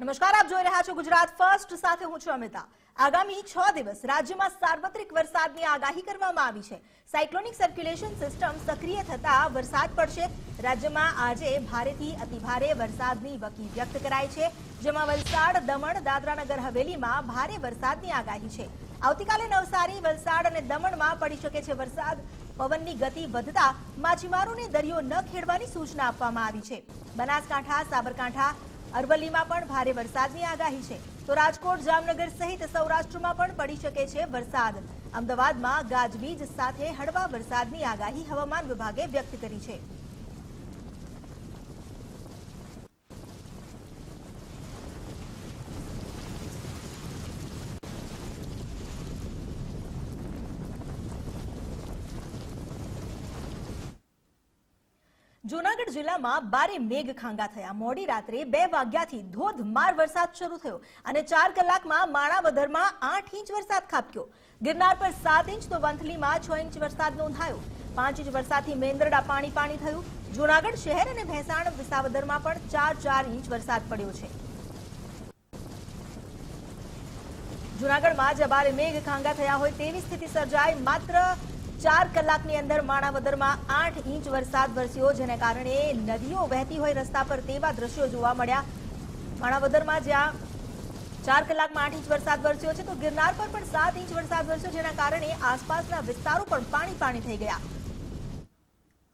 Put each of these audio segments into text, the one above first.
નમસ્કાર, આપ જોઈ રહ્યા છો ગુજરાત ફર્સ્ટ. સાથે હું છું અમિતા. આગામી છ દિવસ રાજ્યમાં સાર્વત્રિક વરસાદની આગાહી કરવામાં આવી છે. સાયક્લોનિક સર્ક્યુલેશન સિસ્ટમ સક્રિય થતા વરસાદ પડશે. રાજ્યમાં આજે ભારેથી અતિભારે વરસાદની વકી વ્યક્ત કરાઈ છે. જેમાં વલસાડ, દમણ, દાદરાનગર, હવેલીમાં ભારે વરસાદની આગાહી છે. આવતીકાલે નવસારી, વલસાડ અને દમણમાં પડી શકે છે વરસાદ. પવનની ગતિ વધતા માછીમારોને દરિયો ન ખેડવાની સૂચના આપવામાં આવી છે. બનાસકાંઠા, સાબરકાંઠા અરવલ્લીમાં પણ ભારે વરસાદની આગાહી છે. તો રાજકોટ, જામનગર સહિત સૌરાષ્ટ્રમાં પણ પડી શકે છે વરસાદ. અમદાવાદમાં ગાજવીજ સાથે હળવા વરસાદની આગાહી હવામાન વિભાગે વ્યક્ત કરી છે. જૂનાગઢ જિલ્લામાં ભારે મેઘ ખાંગા થયા. મોડી રાત્રે બે વાગ્યાથી ધોધમાર વરસાદ શરૂ થયો અને ચાર કલાકમાં માણાવદરમાં આઠ ઇંચ વરસાદ ખાબક્યો. ગિરનાર પર સાત ઇંચ તો વંથલીમાં છ ઇંચ વરસાદ નોંધાયો. પાંચ ઇંચ વરસાદથી મેંદરડા પાણી પાણી થયું. જૂનાગઢ શહેર અને ભેંસાણ વિસાવદરમાં પણ ચાર ચાર ઇંચ વરસાદ પડ્યો છે. જૂનાગઢમાં જ ભારે મેઘ થયા હોય તેવી સ્થિતિ સર્જાઈ માત્ર ચાર કલાકની અંદર માણાવદરમાં આઠ ઇંચ વરસાદ વરસ્યો, જેને કારણે નદીઓ વહેતી હોય રસ્તા પર તેવા દ્રશ્યો જોવા મળ્યા. માણાવદરમાં જ્યાં ચાર કલાકમાં આઠ ઇંચ વરસાદ વરસ્યો છે, તો ગિરનાર પર પણ સાત ઇંચ વરસાદ વરસ્યો, જેના કારણે આસપાસના વિસ્તારો પણ પાણી પાણી થઈ ગયા.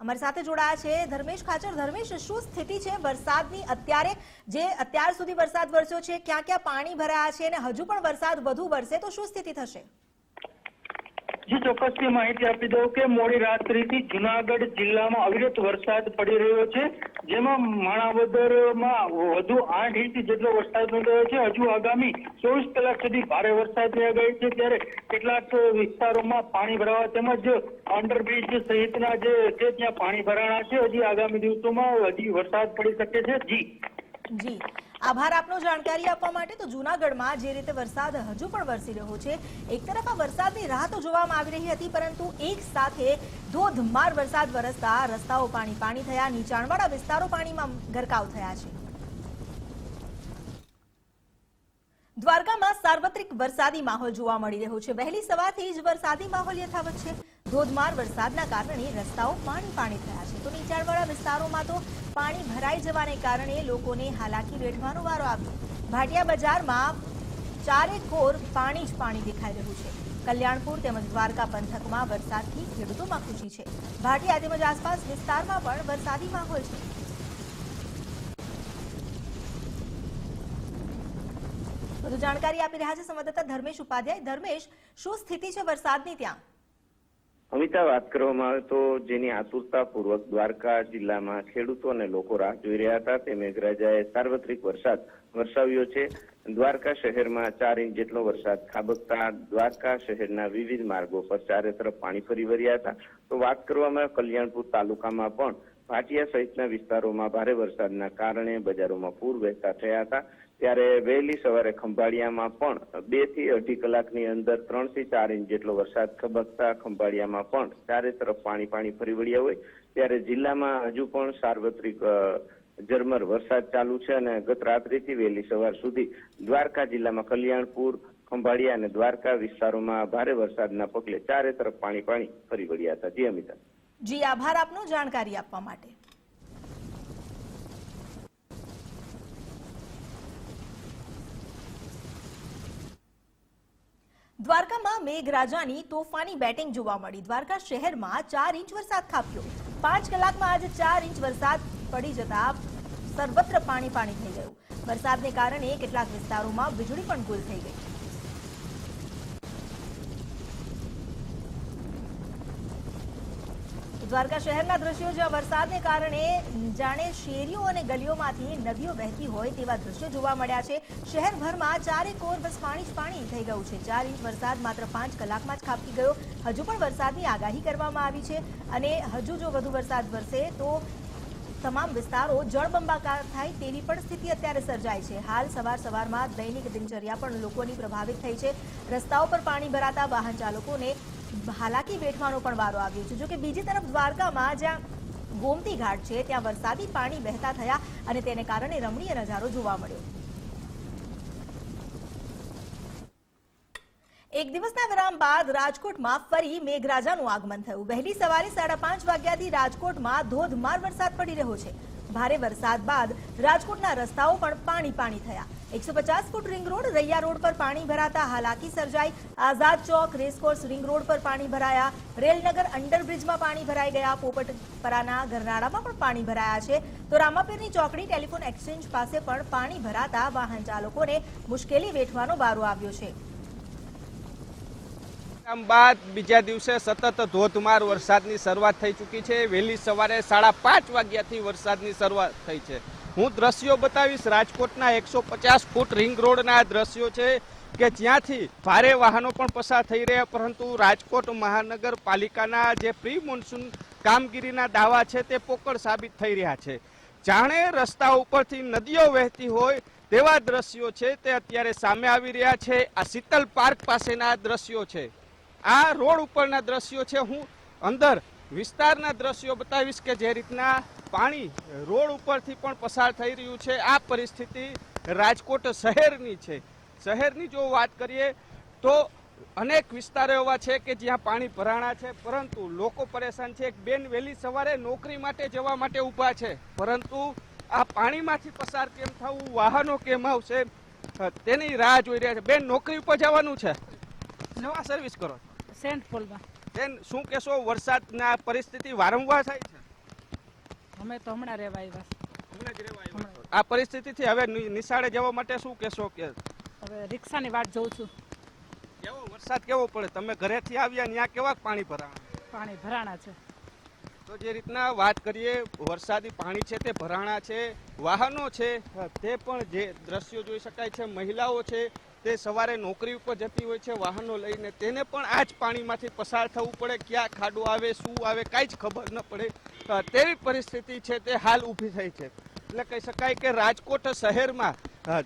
અમારી સાથે જોડાયા છે ધર્મેશ ખાચર. ધર્મેશ, શું સ્થિતિ છે વરસાદની? અત્યારે જે અત્યાર સુધી વરસાદ વરસ્યો છે ક્યાં ક્યાં પાણી ભરાયા છે અને હજુ પણ વરસાદ વધુ વરસે, તો શું સ્થિતિ થશે? જી ચોક્કસથી માહિતી આપી દઉં કે મોડી રાત્રિથી જુનાગઢ જિલ્લામાં અવિરત વરસાદ પડી રહ્યો છે. જેમાં માણાવદરમાં વધુ આઠ ઇંચ જેટલો વરસાદ નોંધાયો છે. હજુ આગામી ચોવીસ કલાક સુધી ભારે વરસાદની આગાહી છે. ત્યારે કેટલાક વિસ્તારોમાં પાણી ભરાવા તેમજ અંડરબ્રિજ સહિતના જે છે, ત્યાં પાણી ભરાણા છે. હજી આગામી દિવસોમાં હજી વરસાદ પડી શકે છે. જી. જી. આભાર આપનો જાણકારી આપવા માટે. તો જૂનાગઢમાં જે રીતે વરસાદ હજુ પણ વરસી રહ્યો છે, એક તરફ આ વરસાદની રાહ તો જોવામાં આવી રહી હતી, પરંતુ એક સાથે ધોધમાર વરસાદ વરસતા રસ્તાઓ પાણી પાણી થયા, નીચાણવાળા વિસ્તારો પાણીમાં ગરકાવ થયા છે. દ્વારકામાં સાર્વત્રિક વરસાદી માહોલ જોવા મળી રહ્યો છે. વહેલી સવારથી જ વરસાદી માહોલ યથાવત છે. ધોધમાર વરસાદના કારણે રસ્તાઓ પાણી પાણી થયા છે. તો નીચાણવાળા વિસ્તારોમાં તો પાણી ભરાઈ જવાને કારણે લોકોને હાલાકી વેઠવાનો વારો આવ્યો. ભાટિયા બજારમાં ચારે કોર પાણી જ પાણી દેખાઈ રહ્યું છે. કલ્યાણપુર તેમજ દ્વારકા પંથકમાં વરસાદથી ખેડૂતોમાં ખુશી છે. ભાટિયા તેમજ આસપાસ વિસ્તારમાં પણ વરસાદી માહોલ છે. વધુ જાણકારી આપી રહ્યા છે સંવાદદાતા ધર્મેશ ઉપાધ્યાય. ધર્મેશ, શું સ્થિતિ છે વરસાદની ત્યાં? અમિતા, વાત કરવામાં આવે તો જેની આતુરતાપૂર્વક દ્વારકા જિલ્લામાં ખેડૂતો અને લોકો રાહ જોઈ રહ્યા હતા, તે મેઘરાજાએ સાર્વત્રિક વરસાદ વરસાવ્યો છે. દ્વારકા શહેરમાં ચાર ઇંચ જેટલો વરસાદ ખાબકતા દ્વારકા શહેરના વિવિધ માર્ગો પર ચારે તરફ પાણી ફરી વળ્યા હતા. તો વાત કરવામાં કલ્યાણપુર તાલુકામાં પણ ભાટિયા સહિતના વિસ્તારોમાં ભારે વરસાદના કારણે બજારોમાં પૂર વહેતા થયા હતા. ત્યારે વહેલી સવારે ખંભાળિયામાં પણ બેથી અઢી કલાકની અંદર ત્રણથી ચાર ઇંચ જેટલો વરસાદ ખબકતા ખંભાળિયામાં પણ ચારે તરફ પાણી પાણી ફરી વળ્યા હોય. ત્યારે જિલ્લામાં હજુ પણ સાર્વત્રિક ઝરમર વરસાદ ચાલુ છે અને ગત રાત્રિથી વહેલી સવાર સુધી દ્વારકા જિલ્લામાં કલ્યાણપુર, ખંભાળિયા અને દ્વારકા વિસ્તારોમાં ભારે વરસાદના પગલે ચારે તરફ પાણી પાણી ફરી વળ્યા હતા. જી, અમિતા. જી, આભાર આપનો જાણકારી આપવા માટે. દ્વારકામાં મેઘરાજાની તોફાની બેટિંગ જોવા મળી. દ્વારકા શહેરમાં ચાર ઇંચ વરસાદ ખાબક્યો. પાંચ કલાકમાં આજે ચાર ઇંચ વરસાદ પડી જતા સર્વત્ર પાણી પાણી થઈ ગયું. વરસાદને કારણે કેટલાક વિસ્તારોમાં વીજળી પણ ગુલ થઈ ગઈ. દ્વારકા શહેરના દ્રશ્યો જ્યાં વરસાદને કારણે જાણે શેરીઓ અને ગલીઓમાંથી નદીઓ વહેતી હોય તેવા દ્રશ્યો જોવા મળ્યા છે. શહેરભરમાં ચારે કોર બસ પાણી જ પાણી થઈ ગયું છે. ચાર ઇંચ વરસાદ માત્ર પાંચ કલાકમાં જ ખાબકી ગયો. હજુ પણ વરસાદની આગાહી કરવામાં આવી છે અને હજુ જો વધુ વરસાદ વરસે તો તમામ વિસ્તારો જળબંબાકાર થાય તેવી પણ સ્થિતિ અત્યારે સર્જાય છે. હાલ સવાર સવારમાં દૈનિક દિનચર્યા પણ લોકોની પ્રભાવિત થઈ છે. રસ્તાઓ પર પાણી ભરાતા વાહન ચાલકોને હાલાકી વેઠવાનો પણ વારો આવ્યો છે. જોકે બીજી તરફ દ્વારકામાં જ્યાં ગોમતી ઘાટ છે, ત્યાં વરસાદી પાણી વહેતા થયા અને તેને કારણે રમણીય નજારો જોવા મળ્યો. એક દિવસના વિરામ બાદ રાજકોટમાં ફરી મેઘરાજાનું આગમન થયું. વહેલી સવારે સાડા પાંચ વાગ્યાથી રાજકોટમાં ધોધમાર વરસાદ પડી રહ્યો છે. ભારે વરસાદ બાદ રાજકોટના રસ્તાઓ પણ પાણી પાણી થયા. એકસો પચાસ foot ring road, Raiya road પર પાણી ભરાતા હાલાકી સર્જાઈ. આઝાદ ચોક રેસકોર્સ રિંગ રોડ પર પાણી ભરાયા. રેલનગર અંડરબ્રિજમાં પાણી ભરાઈ ગયા. પોપટપરાના ગરનાળામાં પણ પાણી ભરાયા છે. તો રામાપીરની ચોકડી ટેલિફોન એક્સચેન્જ પાસે પણ પાણી ભરાતા વાહન ચાલકોને મુશ્કેલી વેઠવાનો વારો આવ્યો છે. બાદ બીજા દિવસે સતત ધોધમાર વરસાદની શરૂઆત થઈ ચૂકી છે. વહેલી સવારે સાડા પાંચ વાગ્યાથી વરસાદની શરૂઆત થઈ છે. હું દ્રશ્યો બતાવીશ. રાજકોટના એકસો પચાસ ફૂટ રિંગ રોડના દ્રશ્યો છે કે જ્યાંથી ભારે વાહનો પણ પસાર થઈ રહ્યા, પરંતુ રાજકોટ મહાનગરપાલિકાના જે પ્રી મોન્સૂન કામગીરીના દાવા છે તે પોકળ સાબિત થઈ રહ્યા છે. જાણે રસ્તા ઉપરથી નદીઓ વહેતી હોય તેવા દ્રશ્યો છે તે અત્યારે સામે આવી રહ્યા છે. આ શીતલ પાર્ક પાસેના દ્રશ્યો છે. આ રોડ ઉપરના દ્રશ્યો છે. હું અંદર વિસ્તારના દ્રશ્યો બતાવીશ કે જે રીતના પાણી રોડ ઉપરથી પણ પસાર થઈ રહ્યું છે. આ પરિસ્થિતિ રાજકોટ શહેરની છે. શહેરની જો વાત કરીએ તો અનેક વિસ્તારો એવા છે કે જ્યાં પાણી ભરાણા છે, પરંતુ લોકો પરેશાન છે. બેન વહેલી સવારે નોકરી માટે જવા માટે ઊભા છે. પરંતુ આ પાણીમાંથી પસાર કેમ થવું, વાહનો કેમ આવશે, તેની રાહ જોઈ રહ્યા છે. બેન, નોકરી ઉપર જવાનું છે? નવા સર્વિસ કરો? સેન્ટ પોલમાં બેન શું કહેશો વરસાદના પરિસ્થિતિ વારંવાર થાય છે? અમે તો હમણાં રહેવા આવ્યા આ પરિસ્થિતિથી હવે નિશાળે જવા માટે શું કહેશો કે? હવે રિક્ષાની વાટ જોઉં છું. કેવો વરસાદ કેવો પડે? તમે ઘરેથી આવ્યા ત્યાં કેવા પાણી ભરાણા? પાણી ભરાણા છે. તો જે રીતના વાત કરીએ વરસાદી પાણી છે તે ભરાણા છે વાહનો છે તે પણ જે દ્રશ્યો જોઈ શકાય છે મહિલાઓ છે તે સવારે નોકરી ઉપર જતી હોય છે, વાહનો લઈને, તેને પણ આ જ પાણીમાંથી પસાર થવું પડે, ક્યાં ખાડો આવે, શું આવે, કાંઈ જ ખબર ન પડે. તેવી પરિસ્થિતિ છે, તે હાલ ઊભી થઈ છે. એટલે કહી શકાય કે રાજકોટ શહેરમાં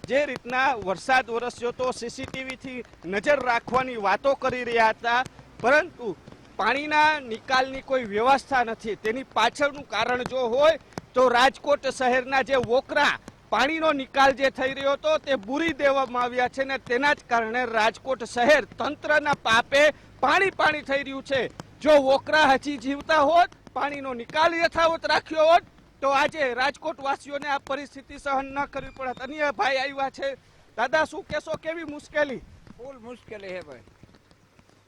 જે રીતના વરસાદ વરસ્યો તો સીસીટીવીથી નજર રાખવાની વાતો કરી રહ્યા હતા, પરંતુ પાણીના નિકાલની કોઈ વ્યવસ્થા નથી. તેની પાછળનું કારણ જો હોય, તો રાજકોટ શહેરના જે વોકરા પાણીનો નિકાલ જે થઈ રહ્યો હતો તે બુરી દેવામાં આવ્યા છે ને તેના જ કારણે રાજકોટ શહેર તંત્રના પાપે પાણી પાણી થઈ રહ્યું છે. જો વોકરા હજી જીવતા હોત પાણીનો નિકાલ યથાવત રાખ્યો હોત તો આજે રાજકોટ વાસીઓને આ પરિસ્થિતિ સહન ન કરવી પડત. અન્ય ભાઈ આવ્યા છે. દાદા શું કેશો કેવી મુશ્કેલી? ફૂલ મુશ્કેલી છે ભાઈ.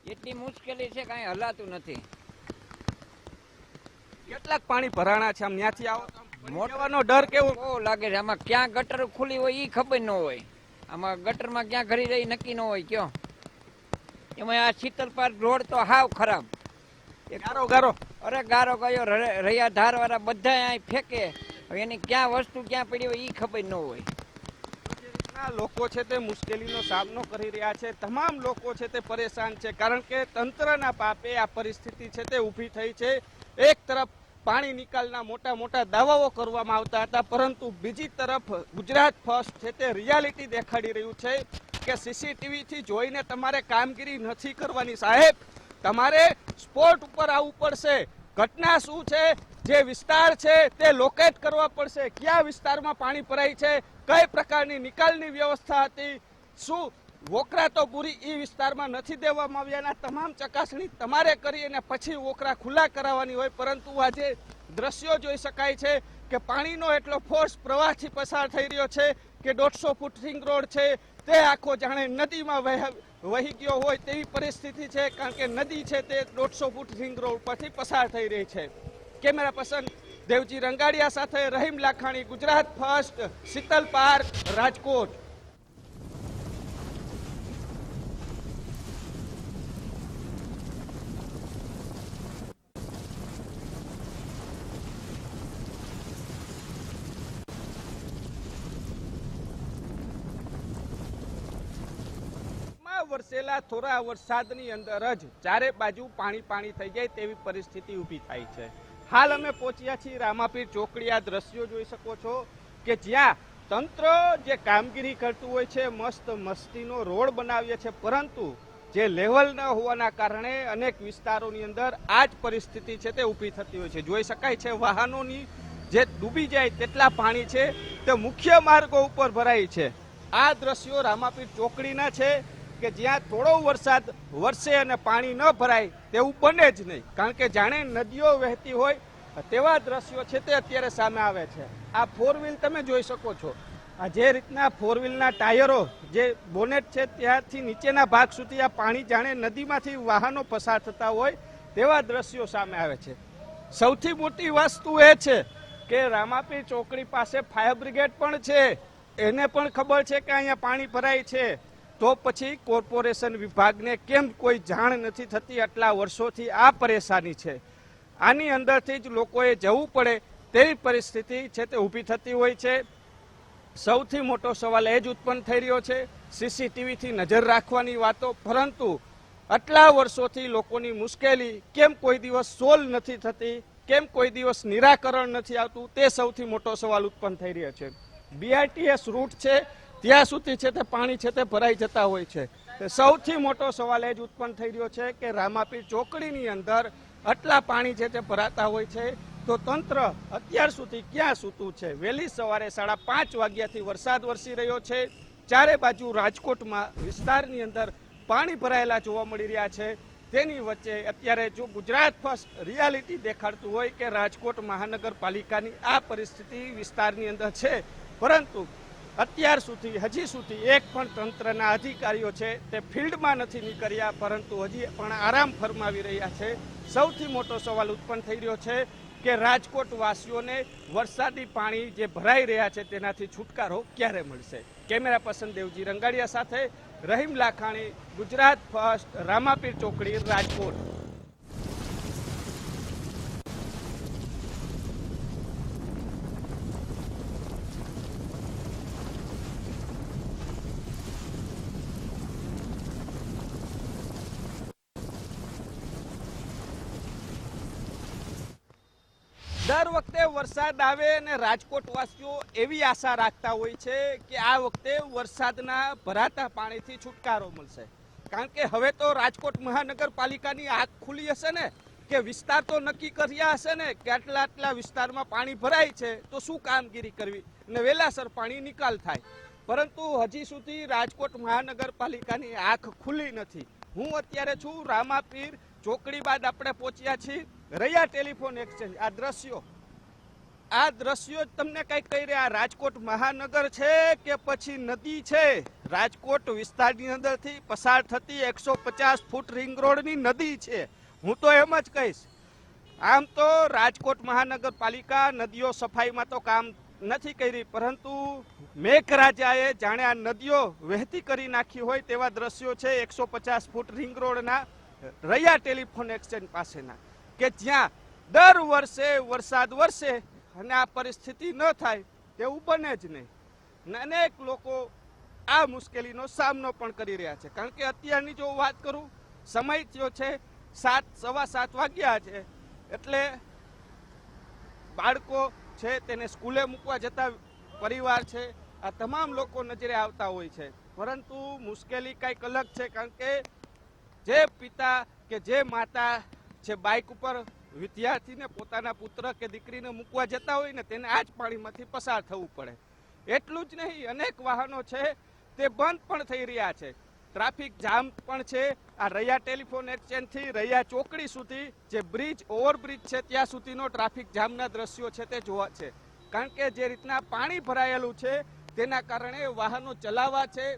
એટલી મુશ્કેલી છે કાંઈ હલાતું નથી. કેટલાક પાણી ભરાણા છે? આમ ત્યાંથી આવો તો આમ પડી મોટ- જવાનો ડર કેવો? લાગે છે. આમાં ક્યાં ગટર ખુલી હોય એ ખબર ન હોય. આમાં ગટરમાં ક્યાં ઘરી રહી નક્કી ન હોય કયો? એમાં આ શીતલ પાર્ક રોડ તો હાવ ખરાબ. ગારો ગારો. અરે ગારો ગયો રહ્યા ધારવાળા ધાર વાળા બધા અહીં ફેંકે. હવે એની ક્યાં વસ્તુ ક્યાં પડી હોય એ ખબર ન હોય. લોકો છે તે મુશ્કેલીનો સામનો કરી રહ્યા છે. તમામ લોકો છે તે પરેશાન છે. કારણ કે તંત્રના પાપે આ પરિસ્થિતિ છે તે ઊભી થઈ છે. એક તરફ પાણી નિકાલના મોટા મોટા દાવાઓ કરવામાં આવતા હતા, પરંતુ બીજી તરફ ગુજરાત ફર્સ્ટ છે તે રિયાલિટી દેખાડી રહ્યું છે કે સીસીટીવીથી જોઈને તમારે કામગીરી નથી કરવાની સાહેબ. તમારે સ્પોટ ઉપર આવવું પડશે. ઘટના શું છે? જે વિસ્તાર છે તે લોકેટ કરવા પડશે. કયા વિસ્તારમાં પાણી ભરાય છે? કઈ પ્રકારની નિકાલની વ્યવસ્થા હતી? શું વોકરા તો પૂરી ઈ વિસ્તારમાં નથી દેવામાં આવ્યા, એના તમામ ચકાસણી તમારે કરી અને પછી વોકરા ખુલ્લા કરાવવાની હોય, પરંતુ આજે દ્રશ્યો જોઈ શકાય છે કે પાણીનો એટલો ફોર્સ પ્રવાહથી પસાર થઈ રહ્યો છે કે દોઢસો ફૂટ રિંગ રોડ છે, તે આખો જાણે નદીમાં વહે- વહી ગયો હોય તેવી પરિસ્થિતિ છે, કારણ કે નદી છે તે દોઢસો ફૂટ રિંગ રોડ પરથી પસાર થઈ રહી છે. કેમેરા પર્સન દેવજી રંગાડિયા સાથે રહીમ લાખાણી, ગુજરાત ફર્સ્ટ, શીતલ પાર્ક, રાજકોટ. વરસેલા થોડા વરસાદની અંદર જ ચારે બાજુ પાણી પાણી થઈ જાય તેવી પરિસ્થિતિ ઊભી થાય છે. હાલ અમે પહોંચ્યા છીએ રામાપીર ચોકડી. આ દ્રશ્યો જોઈ શકો છો કે જ્યાં તંત્ર જે કામગીરી કરતું હોય છે, મસ્ત મસ્તીનો રોડ બનાવીએ છે, પરંતુ જે લેવલ ન હોવાના કારણે અનેક વિસ્તારોની અંદર આ જ પરિસ્થિતિ છે તે ઊભી થતી હોય છે. જોઈ શકાય છે વાહનોની જે ડૂબી જાય તેટલા પાણી છે તે મુખ્ય માર્ગો ઉપર ભરાય છે. આ દ્રશ્યો રામાપીર ચોકડીના છે. કે જ્યાં થોડો વરસાદ વરસે અને પાણી ન ભરાય તેવું બને જ નહીં. કારણ કે જાણે નદીઓ વહેતી હોય, તેવા દ્રશ્યો છે તે અત્યારે સામે આવે છે. આ ફોર વ્હીલ તમે જોઈ શકો છો. આ જે રીતના ફોર વ્હીલના ટાયરો, જે બોનેટ છે ત્યાંથી નીચેના ભાગ સુધી આ પાણી જાણે નદીમાંથી વાહનો પસાર થતા હોય, તેવા દ્રશ્યો સામે આવે છે. સૌથી મોટી વસ્તુ એ છે કે રામાપી ચોકડી પાસે ફાયર બ્રિગેડ પણ છે. એને પણ ખબર છે કે અહીંયા પાણી ભરાય છે. તો પછી કોર્પોરેશન વિભાગને કેમ કોઈ જાણ નથી થતી આટલા વર્ષોથી આ પરેશાની છે? આની અંદરથી જ લોકોએ જવું પડે તેવી પરિસ્થિતિ છે તે ઊભી થતી હોય છે. સૌથી મોટો સવાલ એ જ ઉત્પન્ન થઈ રહ્યો છે, સીસીટીવીથી નજર રાખવાની વાતો. પરંતુ આટલા વર્ષોથી લોકોની મુશ્કેલી કેમ કોઈ દિવસ સોલ્વ નથી થતી, કેમ કોઈ દિવસ નિરાકરણ નથી આવતું, તે સૌથી મોટો સવાલ ઉત્પન્ન થઈ રહ્યો છે. બીઆરટીએસ રૂટ છે ત્યાં સુધી છે તે પાણી છે તે ભરાઈ જતા હોય છે. સૌથી મોટો સવાલ એ જ ઉત્પન્ન થઈ રહ્યો છે કે રામાપીર ચોકડીની અંદર આટલા પાણી છે તે ભરાતા હોય છે. તો તંત્ર અત્યાર સુધી ક્યાં સૂતું છે? વહેલી સવારે સાડા પાંચ વાગ્યાથી વરસાદ વરસી રહ્યો છે. ચારે બાજુ રાજકોટમાં વિસ્તારની અંદર પાણી ભરાયેલા જોવા મળી રહ્યા છે. તેની વચ્ચે અત્યારે જો ગુજરાત ફર્સ્ટ રિયાલિટી દેખાડતું હોય કે રાજકોટ મહાનગરપાલિકાની આ પરિસ્થિતિ વિસ્તારની અંદર છે. પરંતુ અત્યાર સુધી, હજી સુધી એક પણ તંત્રના અધિકારીઓ છે તે ફિલ્ડમાં નથી નીકળ્યા, પરંતુ હજી પણ આરામ ફરમાવી રહ્યા છે. સૌથી મોટો સવાલ ઉત્પન્ન થઈ રહ્યો છે કે રાજકોટ વાસીઓને વરસાદી પાણી જે ભરાઈ રહ્યા છે તેનાથી છુટકારો ક્યારે મળશે? કેમેરા પર્સન દેવજી રંગાડિયા સાથે, રહીમ લાખાણી, ગુજરાત ફર્સ્ટ, રામાપીર ચોકડી, રાજકોટ દર વખતે વરસાદ આવે અને રાજકોટ વાસીઓ એવી આશા રાખતા હોય છે કે આ વખતે વરસાદના ભરાતા પાણીથી છુટકારો મળશે. કારણ કે હવે તો રાજકોટ મહાનગરપાલિકાની આંખ ખુલી હશે ને, કે વિસ્તાર તો નક્કી કર્યા હશે ને, કે આટલા આટલા વિસ્તારમાં પાણી ભરાય છે, તો શું કામગીરી કરવી? અને વહેલાસર પાણી નિકાલ થાય. પરંતુ હજી સુધી રાજકોટ મહાનગરપાલિકાની આંખ ખુલી નથી. હું અત્યારે છું રામાપીર ચોકડી બાદ આપણે પહોંચ્યા છીએ. રહ્યા ટેલિફોન એક્સચેન્જ. આ દ્રશ્યો આ દ્રશ્યો જ તમને કંઈક કહી રહ્યા રાજકોટ મહાનગર છે કે પછી નદી છે? રાજકોટ વિસ્તારની અંદરથી પસાર થતી એકસો પચાસ ફૂટ રિંગ રોડની નદી છે. હું તો એમ જ કહીશ. આમ તો રાજકોટ મહાનગરપાલિકા નદીઓ સફાઈમાં તો કામ નથી કરી, પરંતુ મેઘરાજાએ જાણે આ નદીઓ વહેતી કરી નાખી હોય તેવા દ્રશ્યો છે એકસો પચાસ ફૂટ રિંગ રોડના, રૈયા ટેલિફોન એક્સચેન્જ પાસેના, કે જ્યાં દર વર્ષે, વરસાદ વરસે અને આ પરિસ્થિતિ ન થાય તેવું બને જ નહીં. અનેક લોકો આ મુશ્કેલીનો સામનો પણ કરી રહ્યા છે. કારણ કે અત્યારની જો વાત કરું, સમય થયો છે સાત, સવા સાત વાગ્યા છે. એટલે બાળકો છે તેને સ્કૂલે મૂકવા જતા પરિવાર છે, આ તમામ લોકો નજરે આવતા હોય છે. પરંતુ મુશ્કેલી કંઈક અલગ છે, કારણ કે જે પિતા કે જે માતા છે બાઇક ઉપર વિદ્યાર્થીને પોતાના પુત્ર કે દીકરીને મૂકવા જતા હોય ને તેને આ જ પાણીમાંથી પસાર થવું પડે. એટલું જ નહીં, અનેક વાહનો છે, તે બંધ પણ થઈ રહ્યા છે. ટ્રાફિક જામ પણ છે. આ રૈયા ટેલિફોન એક્સચેન્જથી રૈયા ચોકડી સુધી જે બ્રિજ, ઓવરબ્રિજ છે, ત્યાં સુધીનો ટ્રાફિક જામના દ્રશ્યો છે તે જોવા છે. કારણ કે જે રીતના પાણી ભરાયેલું છે, તેના કારણે વાહનો ચલાવવા છે,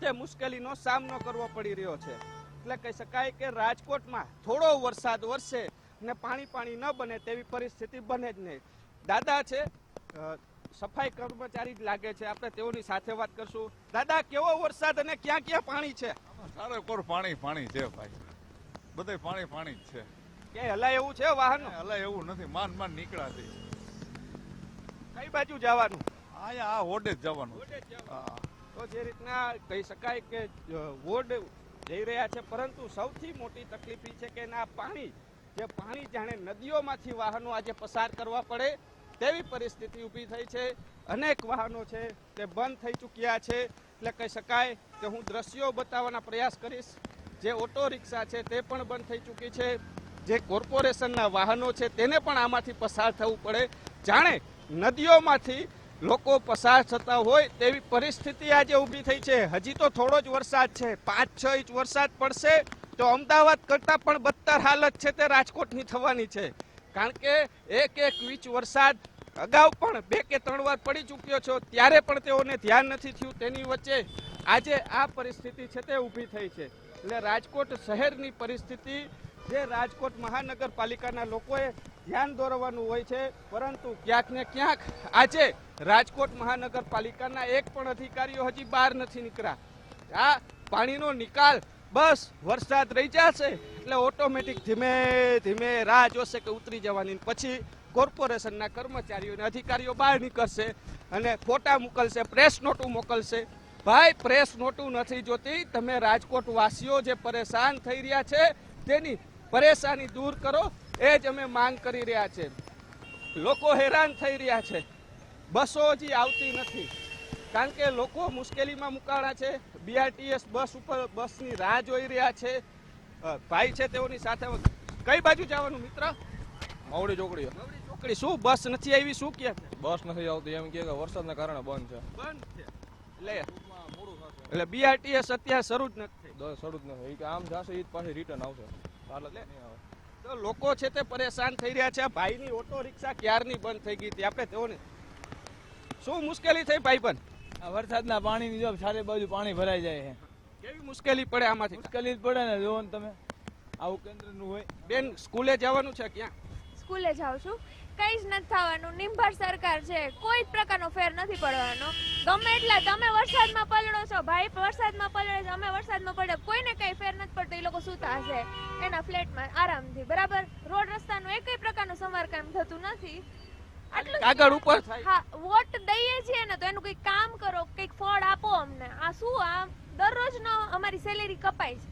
તે મુશ્કેલીનો સામનો કરવો પડી રહ્યો છે. એટલે કહી શકાય કે રાજકોટમાં થોડો વરસાદ વરસે ને પાણી પાણી ન બને તેવી પરિસ્થિતિ બને જ નહીં. દાદા છે સફાઈ કર્મચારી જ લાગે છે. આપણે તેઓની સાથે વાત કરશું. દાદા કેવો વરસાદ અને ક્યાં ક્યાં પાણી છે? સારો કોર પાણી પાણી છે ભાઈ. બધે પાણી પાણી જ છે. ક્યાંય હલાય એવું છે વાહન? હલાય એવું નથી. માન માન નીકળાતી. કઈ બાજુ જવાનું? આ હોડે જ જવાનું. તો જે રીતના કહી શકાય કે વોર્ડ જઈ રહ્યા છે, પરંતુ સૌથી મોટી તકલીફ એ છે કે ના પાણી, જે પાણી જાણે નદીઓમાંથી વાહનો આજે પસાર કરવા પડે, તેવી પરિસ્થિતિ ઊભી થઈ છે. અનેક વાહનો છે તે બંધ થઈ ચૂક્યા છે. એટલે કહી શકાય કે હું દ્રશ્યો બતાવવાના પ્રયાસ કરીશ. જે ઓટો રિક્ષા છે તે પણ બંધ થઈ ચૂકી છે. જે કોર્પોરેશનના વાહનો છે તેને પણ આમાંથી પસાર થવું પડે. જાણે નદીઓમાંથી લોકો પસાર થતા હોય તેવી પરિસ્થિતિ આજે ઊભી થઈ છે. હજી તો થોડો જ વરસાદ છે. પાંચ, છ ઇંચ વરસાદ પડશે તો અમદાવાદ કરતાં પણ બદતર હાલત છે તે રાજકોટની થવાની છે. કારણ કે એક એક ઇંચ વરસાદ અગાઉ પણ બે કે ત્રણ વાર પડી ચૂક્યો છો. ત્યારે પણ તેઓને ધ્યાન નથી થયું. તેની વચ્ચે આજે આ પરિસ્થિતિ છે તે ઊભી થઈ છે. એટલે રાજકોટ શહેરની પરિસ્થિતિ જે રાજકોટ મહાનગરપાલિકાના લોકોએ ધ્યાન દોરવાનું હોય છે, પરંતુ ક્યાંક ને ક્યાંક આજે રાજકોટ મહાનગરપાલિકાના એક પણ અધિકારીઓ હજી બહાર નથી નીકળ્યા. આ પાણીનો નિકાલ બસ વરસાદ રહી જશે, એટલે ઓટોમેટિક ધીમે ધીમે રાહ જોશે કે ઉતરી જવાની પછી કોર્પોરેશનના કર્મચારીઓ અને અધિકારીઓ બહાર નીકળશે અને ફોટા મોકલશે, પ્રેસ નોટું મોકલશે. ભાઈ, પ્રેસ નોટું નથી જોતી. તમે રાજકોટ વાસીઓ જે પરેશાન થઈ રહ્યા છે, તેની પરેશાની દૂર કરો એ જ અમે માંગ કરી રહ્યા છે. લોકો હેરાન થઈ રહ્યા છે. બસો હજી આવતી નથી. કારણ કે લોકો મુશ્કેલીમાં મુકાણા છે. બીઆરટીએસ બસ ઉપર બસની રાહ જોઈ રહ્યા છે. ભાઈ છે તેઓની સાથે કઈ બાજુ જવાનું મિત્ર? મવડી ચોકડીઓ ચોકડી. શું બસ નથી આવી? શું કે? બસ નથી આવતી. એમ કે વરસાદના કારણે બંધ છે. બંધ છે. એટલે એટલે બીઆરટીએસ અત્યારે શરૂ જ નથી શરૂ જ નથી. આમ જશે એ જ પાછી રિટર્ન આવશે. લોકો છે તે પરેશાન થઈ રહ્યા છે. ભાઈની ઓટો રિક્ષા ક્યારની બંધ થઈ ગઈ હતી? આપણે તેઓને શું મુશ્કેલી થઈ ભાઈ પણ? આ વરસાદના પાણીની જો ચારે બાજુ પાણી ભરાઈ જાય છે. કેવી મુશ્કેલી પડે આમાંથી? મુશ્કેલી પડે ને જોવો ને તમે. આવું કેન્દ્રનું હોય. બેન સ્કૂલે જવાનું છે ક્યાં? સ્કૂલે જાઉં છું. કંઈ જ નથી થવાનું. નિંભર સરકાર છે. કોઈ જ પ્રકારનો ફેર નથી પડવાનો. ગમે એટલા તમે વરસાદમાં પલળો છો ભાઈ વરસાદમાં પલળે છે અમે વરસાદમાં પડે કોઈને કઈ ફેર નથી પડતો એ લોકો સૂતા હશે એના ફ્લેટમાં આરામથી. બરાબર? રોડ રસ્તાનું એકય પ્રકારનું સમારકામ થતું નથી. કાગળ ઉપર હા વોટ દઈએ છીએ ને તો એનું કંઈક કામ કરો કંઈક ફળ આપો અમને. આ શું આ દરરોજનો અમારી સેલેરી કપાય છે.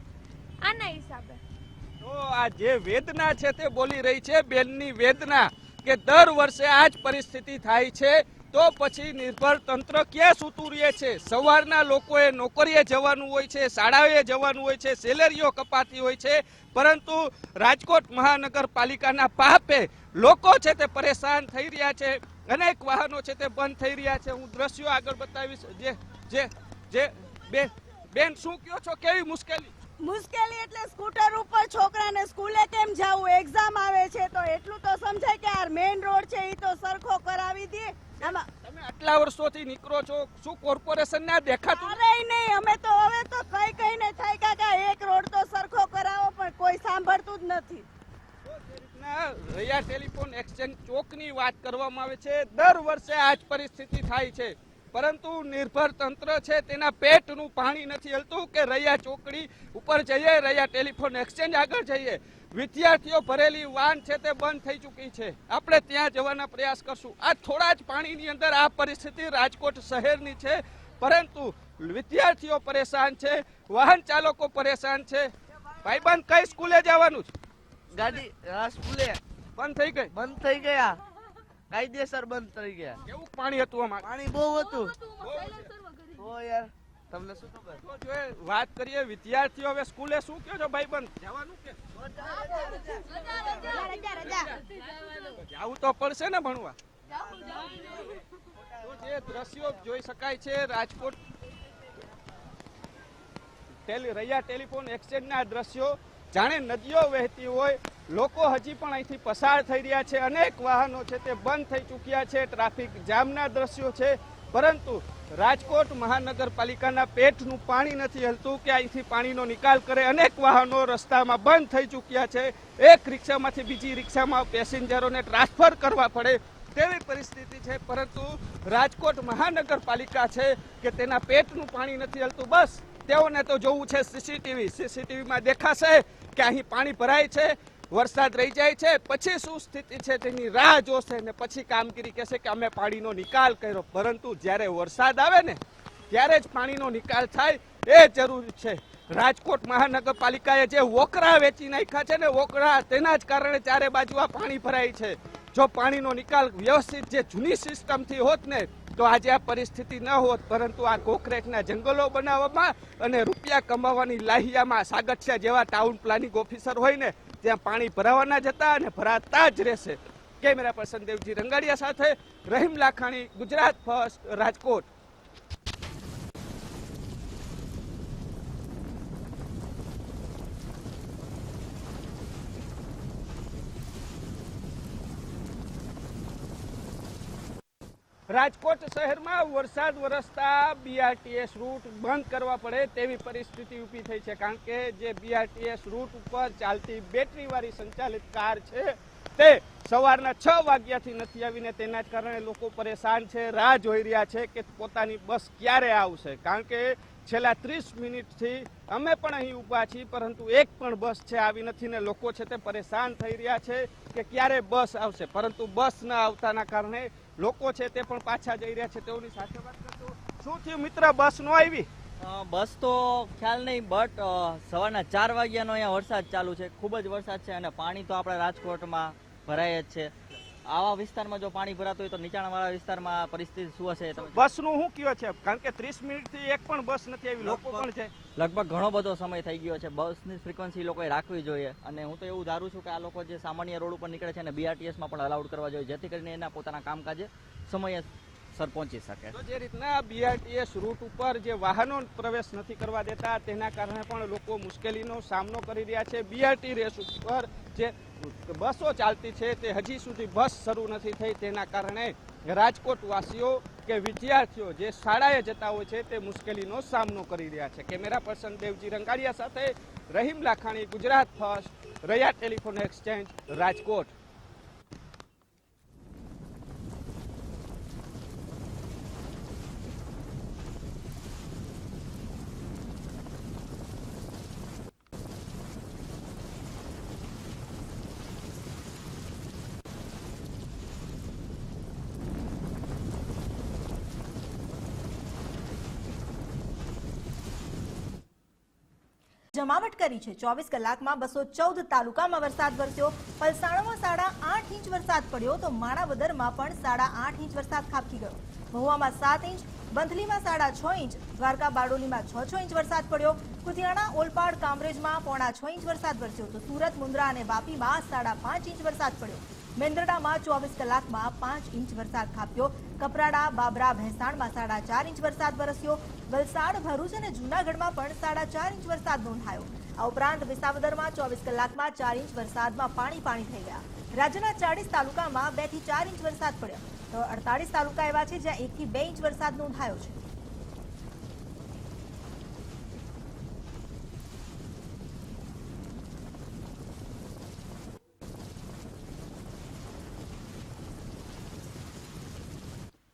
આના હિસાબે. તો આ જે વેદના છે તે બોલી રહી છે બેનની વેદના. કે દર વર્ષે આ જ પરિસ્થિતિ થાય છે, તો પછી નિર્ભર તંત્ર ક્યાં સૂતું છે? સવારના લોકોએ નોકરીએ જવાનું હોય છે, શાળાએ જવાનું હોય છે, સેલેરીઓ કપાતી હોય છે, પરંતુ રાજકોટ મહાનગરપાલિકાના પાપે લોકો છે તે પરેશાન થઈ રહ્યા છે, અનેક વાહનો છે તે બંધ થઈ રહ્યા છે. હું દ્રશ્યો આગળ બતાવીશ. જે જે જે બેન બેન, શું કયો છો? કેવી મુશ્કેલી? મુશ્કેલી એટલે સ્કૂટર ઉપર છોકરાને સ્કૂલે કેમ જવું? એક્ઝામ આવે છે તો એટલું તો સમજાય કે આ મેઇન રોડ છે એ તો સરખો કરાવી દે. આમાં તમે આટલા વર્ષોથી નીકળો છો શું કોર્પોરેશન ને દેખાતું અરે નહીં અમે તો હવે તો કઈ ને થાય કાકા એક રોડ તો સરખો કરાવો પણ કોઈ સાંભળતું જ નથી. રૈયા ટેલિફોન એક્સચેન્જ ચોકની વાત કરવામાં આવે છે. દર વર્ષે આ જ પરિસ્થિતિ થાય છે. પરંતુ નિર્ભર તંત્ર છે તેના પેટનું પાણી નથી હલતું કે રૈયા ચોકડી ઉપર જઈએ રૈયા ટેલિફોન એક્સચેન્જ આગળ જઈએ. વિદ્યાર્થીઓ ભરેલી વાન છે તે બંધ થઈ ચૂકી છે. આપણે ત્યાં જવાના પ્રયાસ કરશું. આ થોડા જ પાણીની અંદર આ પરિસ્થિતિ રાજકોટ શહેરની છે પરંતુ વિદ્યાર્થીઓ પરેશાન છે વાહન ચાલકો પરેશાન છે. ભાઈબંધ કઈ સ્કૂલે જવાનું છે? ગાડી સ્કૂલે. બંધ થઈ ગઈ? બંધ થઈ ગયા. કાયદેસર બંધ થઈ ગયા. કેવું પાણી હતું આમાં? પાણી બહુ હતું. ઓ યાર તમને શું ખબર? જો વાત કરીએ વિદ્યાર્થીઓ હવે સ્કૂલે શું કહો છો ભાઈ બંધ જવાનું કે? જવું તો પડશે ને ભણવા? જે દ્રશ્યો જોઈ શકાય છે રાજકોટ રહ્યા રૈયા ટેલિફોન એક્સચેન્જના દ્રશ્યો. જાણે નદીઓ વહેતી હોય, લોકો હજી પણ અહીંથી પસાર થઈ રહ્યા છે. અનેક વાહનો છે તે બંધ થઈ ચૂક્યા છે. ટ્રાફિક જામના દ્રશ્યો છે. પરંતુ રાજકોટ મહાનગરપાલિકાના પેટનું પાણી નથી હલતું કે અહીંથી પાણીનો નિકાલ કરે. અનેક વાહનો રસ્તામાં બંધ થઈ ચૂક્યા છે. એક રિક્ષામાંથી બીજી રિક્ષામાં પેસેન્જરોને ટ્રાન્સફર કરવા પડે તેવી પરિસ્થિતિ છે. પરંતુ રાજકોટ મહાનગરપાલિકા છે કે તેના પેટનું પાણી નથી હલતું. બસ, તેઓને તો જોવું છે. સીસીટીવી સીસીટીવીમાં દેખાશે. કે અહીં પાણી ભરાય છે, વરસાદ રહી જાય છે, પછી શું સ્થિતિ છે તેની રાહ જોશે ને પછી કામગીરી કહેશે કે અમે પાણીનો નિકાલ કર્યો. પરંતુ જ્યારે વરસાદ આવે ને, ત્યારે જ પાણીનો નિકાલ થાય એ જરૂરી છે. રાજકોટ મહાનગરપાલિકાએ જે વોકરા વેચી નાખ્યા છે ને, વોકરા તેના જ કારણે ચારે બાજુ આ પાણી ભરાય છે. જો પાણીનો નિકાલ વ્યવસ્થિત જે જૂની સિસ્ટમથી હોત ને તો આજે આ પરિસ્થિતિ ન હોત, પરંતુ આ કોકરેટના જંગલો બનાવવામાં અને રૂપિયા કમાવાની લાહિયામાં સાગઠિયા જેવા ટાઉન પ્લાનિંગ ઓફિસર હોય ને ત્યાં પાણી ભરાવાના જતા અને ભરાતા જ રહેશે. કેમેરા પર્સન દેવજી રંગાડિયા સાથે રહીમ લાખાણી, ગુજરાત ફર્સ્ટ રાજકોટ. રાજકોટ શહેરમાં વરસાદ વરસતા બીઆરટીએસ રૂટ બંધ કરવા પડે તેવી પરિસ્થિતિ ઊભી થઈ છે, કારણ કે જે બીઆરટીએસ રૂટ ઉપર ચાલતી બેટરીવાળી સંચાલિત કાર છે, તે સવારના છ વાગ્યાથી નથી આવીને તેના જ કારણે લોકો પરેશાન છે, રાહ જોઈ રહ્યા છે કે પોતાની બસ ક્યારે આવશે, કારણ કે છેલ્લા ત્રીસ મિનિટથી અમે પણ અહીં ઊભા છીએ, પરંતુ એક પણ બસ છે આવી નથી ને લોકો છે તે પરેશાન થઈ રહ્યા છે કે ક્યારે બસ આવશે, પરંતુ બસ ન આવતાના કારણે લોકો છે તે પણ પાછા જઈ રહ્યા છે તેઓની સાથે વાત કરતો શું થયું? મિત્ર, બસ નો આવી? બસ તો ખ્યાલ નહીં બટ સવારના ચાર વાગ્યાનો અહીંયા વરસાદ ચાલુ છે. ખૂબ જ વરસાદ છે અને પાણી તો આપણા રાજકોટમાં ભરાય જ છે. આવા વિસ્તારમાં જો પાણી ભરાતું હોય તો નીચાણવાળા વિસ્તારમાં પરિસ્થિતિ શું હશે? બસનું શું કયો છે? કારણ કે ત્રીસ મિનિટથી એક પણ બસ નથી આવી. લોકો પણ છે. લગભગ ઘણો બધો સમય થઈ ગયો છે. બસની ફ્રિકવન્સી લોકોએ રાખવી જોઈએ. અને હું તો એવું ધારું છું કે આ લોકો જે સામાન્ય રોડ ઉપર નીકળે છે અને બીઆરટીએસમાં પણ અલાઉડ કરવા જોઈએ જેથી કરીને એના પોતાના કામકાજે સમયે સર પહોંચી શકે. તો જે રીતના બીઆરટીએસ રૂટ ઉપર જે વાહનો પ્રવેશ નથી કરવા દેતા તેના કારણે પણ લોકો મુશ્કેલીનો સામનો કરી રહ્યા છે. બીઆરટી રેસ ઉપર જે બસો ચાલતી છે તે હજી સુધી બસ શરૂ નથી થઈ. તેના કારણે રાજકોટવાસીઓ કે વિદ્યાર્થીઓ જે શાળાએ જતા હોય છે તે મુશ્કેલીનો સામનો કરી રહ્યા છે. કેમેરા પર્સન દેવજી રંગાડિયા સાથે Rahim Lakhani, Gujarat first Raiya telephone exchange, Rajkot. જમાવટ કરી છે. ચોવીસ કલાકમાં બસો ચૌદ તાલુકામાં વરસાદ વરસ્યો. પલસાણામાં સાડા આઠ ઇંચ વરસાદ પડ્યો તો માણાવદરમાં પણ સાડા આઠ ઇંચ વરસાદ ખાબકી ગયો. મહુવામાં સાત ઇંચ બંથલીમાં સાડા છ ઇંચ, દ્વારકા બારડોલીમાં છ છ ઇંચ વરસાદ પડ્યો. કુતિયાણા, ઓલપાડ, કામરેજમાં પોણા છ ઇંચ વરસાદ વરસ્યો તો સુરત, મુન્દ્રા અને વાપીમાં સાડા પાંચ ઇંચ વરસાદ પડ્યો. મેંદરડામાં ચોવીસ કલાકમાં પાંચ ઇંચ વરસાદ ખાબક્યો. કપરાડા, બાબરા, ભેંસાણમાં સાડા ચાર ઇંચ વરસાદ વરસ્યો. વલસાડ, ભરૂચ અને જૂનાગઢમાં પણ સાડા ચાર ઇંચ વરસાદ નોંધાયો. આ ઉપરાંત વિસાવદરમાં ચોવીસ કલાકમાં ચાર ઇંચ વરસાદમાં પાણી પાણી થઈ ગયા. રાજ્યના ચાળીસ તાલુકામાં બેથી ચાર ઇંચ વરસાદ પડ્યો. તો અડતાલીસ તાલુકા એવા છે જ્યાં એક થી બે ઇંચ વરસાદ નોંધાયો છે.